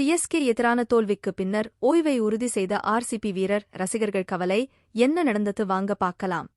CSK எதிரான தோல்விக்கு பின்னர் ஓய்வை உறுதி செய்த ஆர்சிபி வீரர் ரசிகர்கள் கவலை என்ன நடந்தது வாங்க பார்க்கலாம்.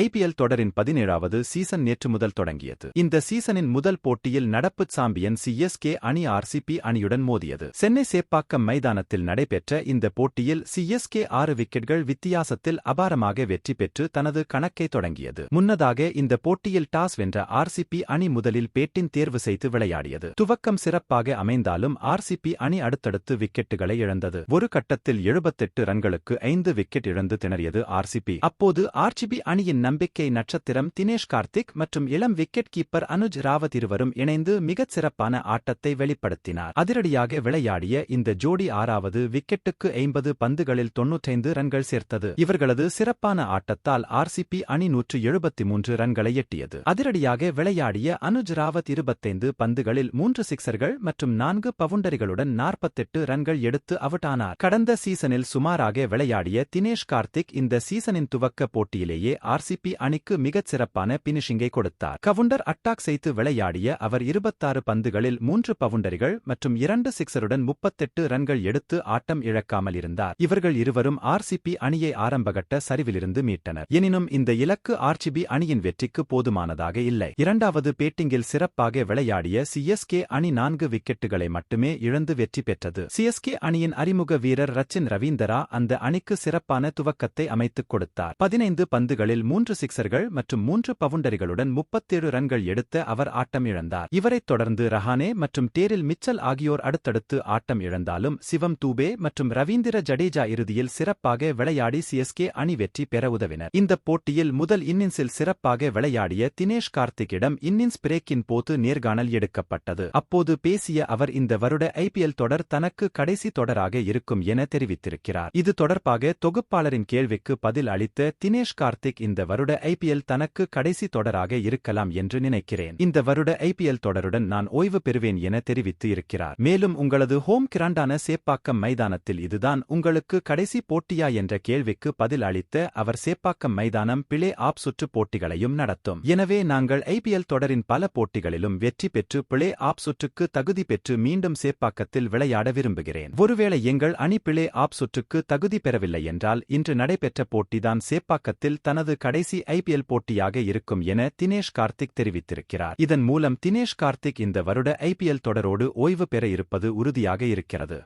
ஐபிஎல் தொடரின் பதினேழாவது சீசன் நேற்று முதல் தொடங்கியது. இந்த சீசனின் முதல் போட்டியில் நடப்பு சாம்பியன் சிஎஸ்கே அணி ஆர்சிபி அணியுடன் மோதியது. சென்னை சேப்பாக்கம் மைதானத்தில் நடைபெற்ற இந்த போட்டியில் சிஎஸ்கே ஆறு விக்கெட்கள் வித்தியாசத்தில் அபாரமாக வெற்றி பெற்று தனது கணக்கை தொடங்கியது. முன்னதாக இந்த போட்டியில் டாஸ் வென்ற ஆர்சிபி அணி முதலில் பேட்டின் தேர்வு செய்து விளையாடியது. துவக்கம் சிறப்பாக அமைந்தாலும் ஆர்சிபி அணி அடுத்தடுத்து விக்கெட்டுகளை இழந்தது. ஒரு கட்டத்தில் எழுபத்தெட்டு ரன்களுக்கு ஐந்து விக்கெட் இழந்து திணறியது ஆர்சிபி அப்போது ஆர்சிபி அணியின் நம்பிக்கை நட்சத்திரம் தினேஷ் கார்த்திக் மற்றும் இளம் விக்கெட் கீப்பர் அனுஜ் ராவத் இருவரும் இணைந்து மிகச் சிறப்பான ஆட்டத்தை வெளிப்படுத்தினார். அதிரடியாக விளையாடிய இந்த ஜோடி ஆறாவது விக்கெட்டுக்கு ஐம்பது பந்துகளில் தொன்னூற்றைந்து ரன்கள் சேர்த்தது. இவர்களது சிறப்பான ஆட்டத்தால் ஆர்சிபி அணி நூற்று எழுபத்தி மூன்று ரன்களை எட்டியது. அதிரடியாக விளையாடிய அனுஜ் ராவத் இருபத்தைந்து பந்துகளில் மூன்று சிக்சர்கள் மற்றும் நான்கு பவுண்டரிகளுடன் நாற்பத்தெட்டு ரன்கள் எடுத்து அவுட்டானார். கடந்த சீசனில் சுமாராக விளையாடிய தினேஷ் கார்த்திக் இந்த சீசனின் துவக்க போட்டியிலேயே ஆர்சிபி அணிக்கு மிகச் சிறப்பான பினிஷிங்கை கொடுத்தார். கவுண்டர் அட்டாக் செய்து விளையாடிய அவர் இருபத்தாறு பந்துகளில் மூன்று பவுண்டரிகள் மற்றும் இரண்டு சிக்சருடன் முப்பத்தெட்டு ரன்கள் எடுத்து ஆட்டம் இழக்காமல் இருந்தார். இவர்கள் இருவரும் ஆர்சிபி அணியை ஆரம்பகட்ட சரிவிலிருந்து மீட்டனர். எனினும் இந்த இலக்கு ஆர்சிபி அணியின் வெற்றிக்கு போதுமானதாக இல்லை. இரண்டாவது பேட்டிங்கில் சிறப்பாக விளையாடிய சிஎஸ்கே அணி நான்கு விக்கெட்டுகளை மட்டுமே இழந்து வெற்றி பெற்றது. சிஎஸ்கே அணியின் அறிமுக வீரர் ரச்சின் ரவீந்தரா அந்த அணிக்கு சிறப்பான துவக்கத்தை அமைத்துக் கொடுத்தார். பதினைந்து பந்துகளில் மூன்று சிக்சர்கள் மற்றும் மூன்று பவுண்டரிகளுடன் முப்பத்தேழு ரன்கள் எடுத்து அவர் ஆட்டம் இழந்தார் இவரைத் தொடர்ந்து ரஹானே மற்றும் டேரில் மிச்சல் ஆகியோர் அடுத்தடுத்து ஆட்டம் இழந்தாலும் சிவம் தூபே மற்றும் ரவீந்திர ஜடேஜா இறுதியில் சிறப்பாக விளையாடி சிஎஸ்கே அணி வெற்றி பெற உதவினர். இந்த போட்டியில் முதல் இன்னிங்ஸில் சிறப்பாக விளையாடிய தினேஷ் கார்த்திக்கிடம் இன்னிங்ஸ் பிரேக்கின் போது நேர்காணல் எடுக்கப்பட்டது. அப்போது பேசிய அவர் இந்த வருட ஐபிஎல் தொடர் தனக்கு கடைசி தொடராக இருக்கும் என தெரிவித்திருக்கிறார். இது தொடர்பாக தொகுப்பாளரின் கேள்விக்கு பதில் அளித்த தினேஷ் கார்த்திக் இந்த வருட ஐபிஎல் தனக்கு கடைசி தொடராக இருக்கலாம் என்று நினைக்கிறேன். இந்த வருட ஐபிஎல் தொடருடன் நான் ஓய்வு பெறுவேன் என தெரிவித்து இருக்கிறார். மேலும் உங்களது ஹோம் கிராண்டான சேப்பாக்கம் மைதானத்தில் இதுதான் உங்களுக்கு கடைசி போட்டியா என்ற கேள்விக்கு பதில் அளித்த அவர் சேப்பாக்கம் மைதானம் பிளே ஆப் சுற்று போட்டிகளையும் நடத்தும். எனவே நாங்கள் ஐபிஎல் தொடரின் பல போட்டிகளிலும் வெற்றி பெற்று பிளே ஆப் சுற்றுக்கு தகுதி பெற்று மீண்டும் சேப்பாக்கத்தில் விளையாட விரும்புகிறேன். ஒருவேளை எங்கள் அணி பிளே ஆப் சுற்றுக்கு தகுதி பெறவில்லை என்றால் இன்று நடைபெற்ற போட்டிதான் சேப்பாக்கத்தில் தனது கடை கடைசி ஐபிஎல் போட்டியாக இருக்கும் என தினேஷ் கார்த்திக் தெரிவித்திருக்கிறார். இதன் மூலம் தினேஷ் கார்த்திக் இந்த வருட ஐபிஎல் தொடரோடு ஓய்வு பெற இருப்பது உறுதியாக இருக்கிறது.